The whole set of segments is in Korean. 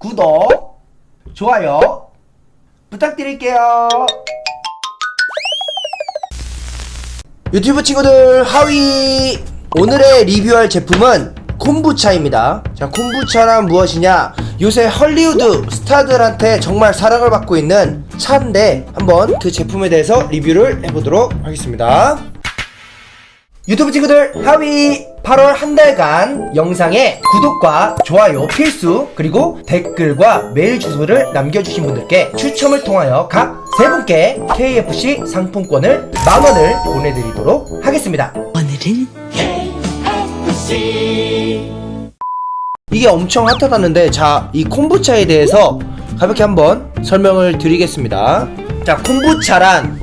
구독, 좋아요 부탁드릴게요. 유튜브 친구들 하위 오늘의 리뷰할 제품은 콤부차입니다. 자, 콤부차란 무엇이냐? 요새 헐리우드 스타들한테 정말 사랑을 받고 있는 차인데 한번 그 제품에 대해서 리뷰를 해보도록 하겠습니다. 유튜브 친구들 하위 8월 한 달간 영상에 구독과 좋아요 필수 그리고 댓글과 메일 주소를 남겨주신 분들께 추첨을 통하여 각 세 분께 KFC 상품권을 만 원을 보내드리도록 하겠습니다. 오늘은 이게 엄청 핫하다는데 자 이 콤부차에 대해서 가볍게 한번 설명을 드리겠습니다 자 콤부차란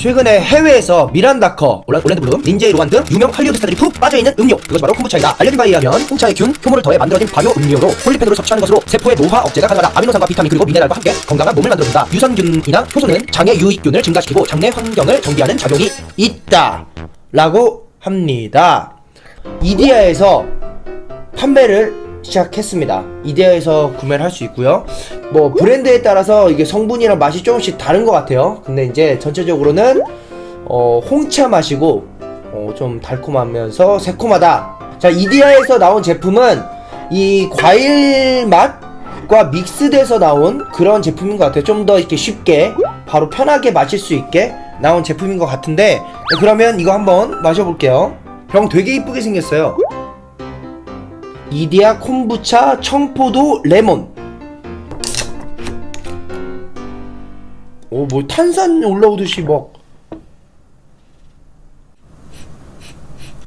최근에 해외에서 미란다커, 올랜드 블룸, 린제이 로한 등 유명 할리우드 스타들이 푹 빠져있는 음료. 그것이 바로 콤부차이다. 알려진 바에 의하면 홍차의 균, 효모를 더해 만들어진 바이오 음료로 폴리페놀을 섭취하는 것으로 세포의 노화 억제가 가능하다. 아미노산과 비타민 그리고 미네랄과 함께 건강한 몸을 만들어준다. 유산균이나 효소는 장내 유익균을 증가시키고 장내 환경을 정비하는 작용이 있다. 라고 합니다. 이디야에서 판매를 시작했습니다. 이데아에서 구매를 할 수 있고요. 뭐 브랜드에 따라서 이게 성분이랑 맛이 조금씩 다른 것 같아요. 근데 이제 전체적으로는 어, 홍차 맛이고 어, 좀 달콤하면서 새콤하다. 자 이디아에서 나온 제품은 이 과일 맛과 믹스돼서 나온 그런 제품인 것 같아요. 좀 더 이렇게 쉽게 바로 편하게 마실 수 있게 나온 제품인 것 같은데 네, 그러면 이거 한번 마셔볼게요. 병 되게 이쁘게 생겼어요. 이디야 콤부차 청포도 레몬 오 뭐 탄산 올라오듯이 막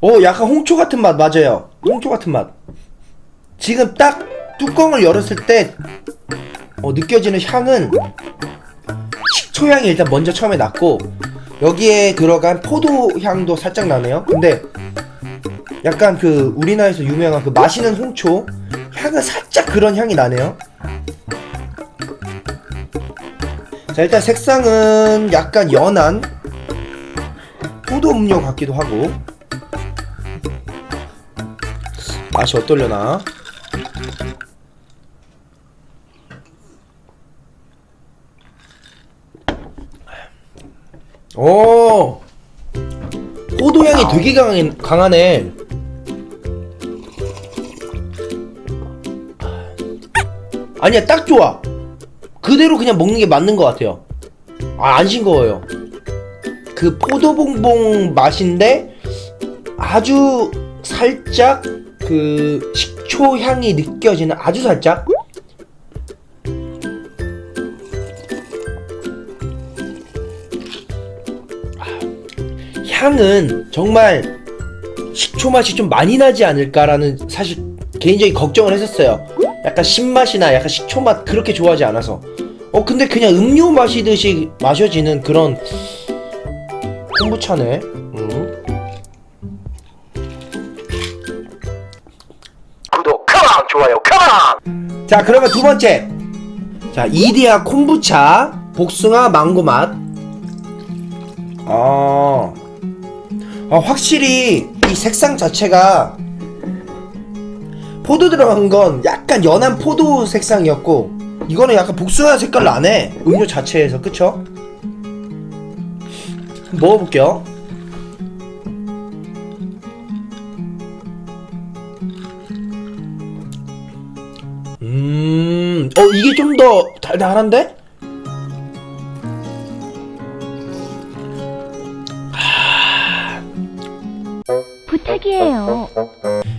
오, 약간 홍초 같은 맛 맞아요. 홍초 같은 맛. 지금 딱 뚜껑을 열었을 때 어, 느껴지는 향은 식초 향이 일단 먼저 처음에 났고 여기에 들어간 포도 향도 살짝 나네요. 근데 약간 그 우리나라에서 유명한 그 마시는 홍초 향은 살짝 그런 향이 나네요. 자 일단 색상은 약간 연한 포도 음료 같기도 하고 맛이 어떨려나? 오 포도 향이 되게 강해, 강하네. 아니야 딱 좋아. 그대로 그냥 먹는 게 맞는 것 같아요. 아 안 싱거워요. 그 포도봉봉 맛인데 아주 살짝 그 식초 향이 느껴지는 아주 살짝? 아, 향은 정말 식초 맛이 좀 많이 나지 않을까라는 사실 개인적인 걱정을 했었어요. 약간 신맛이나 약간 식초 맛 그렇게 좋아하지 않아서. 어 근데 그냥 음료 마시듯이 마셔지는 그런 콤부차네. 음. 구독, 컴온! 좋아요, 컴온! 자, 그러면 두 번째. 자, 이디야 콤부차 복숭아 망고 맛. 아. 아, 확실히 이 색상 자체가 포도 들어간 건 약간 연한 포도 색상이었고 이거는 약간 복숭아 색깔 나네 음료 자체에서 그쵸? 먹어볼게요 음, 어 이게 좀 더 달달한데? 부탁이에요.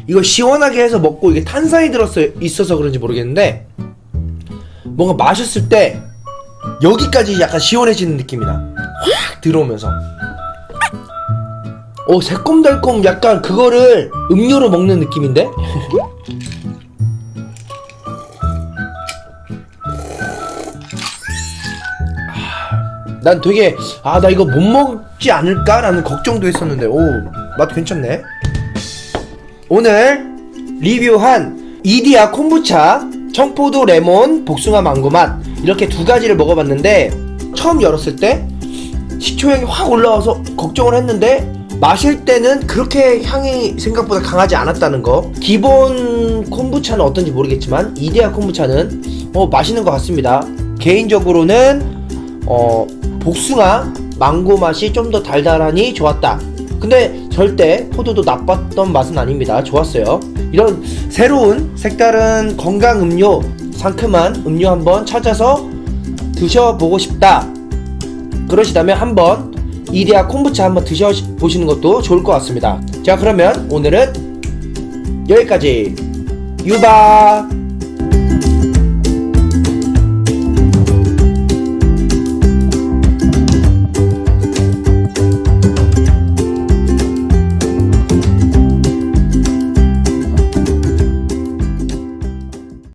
이거 시원하게 해서 먹고 이게 탄산이 들었어 있어서 그런지 모르겠는데 뭔가 마셨을 때 여기까지 약간 시원해지는 느낌이 나. 확 들어오면서. 오 새콤달콤 약간 그거를 음료로 먹는 느낌인데? 아, 난 되게 아 나 이거 못 먹지 않을까라는 걱정도 했었는데 오 맛 괜찮네. 오늘 리뷰한 이디야 콤부차 청포도 레몬 복숭아 망고 맛 이렇게 두 가지를 먹어봤는데 처음 열었을 때 식초향이 확 올라와서 걱정을 했는데 마실 때는 그렇게 향이 생각보다 강하지 않았다는 거 기본 콤부차는 어떤지 모르겠지만 이디야 콤부차는 어, 맛있는 것 같습니다. 개인적으로는 어, 복숭아, 망고 맛이 좀 더 달달하니 좋았다. 근데 절대 포도도 나빴던 맛은 아닙니다. 좋았어요. 이런 새로운 색다른 건강 음료, 상큼한 음료 한번 찾아서 드셔보고 싶다. 그러시다면 한번 이데아 콤부차 한번 드셔보시는 것도 좋을 것 같습니다. 자, 그러면 오늘은 여기까지. 유바!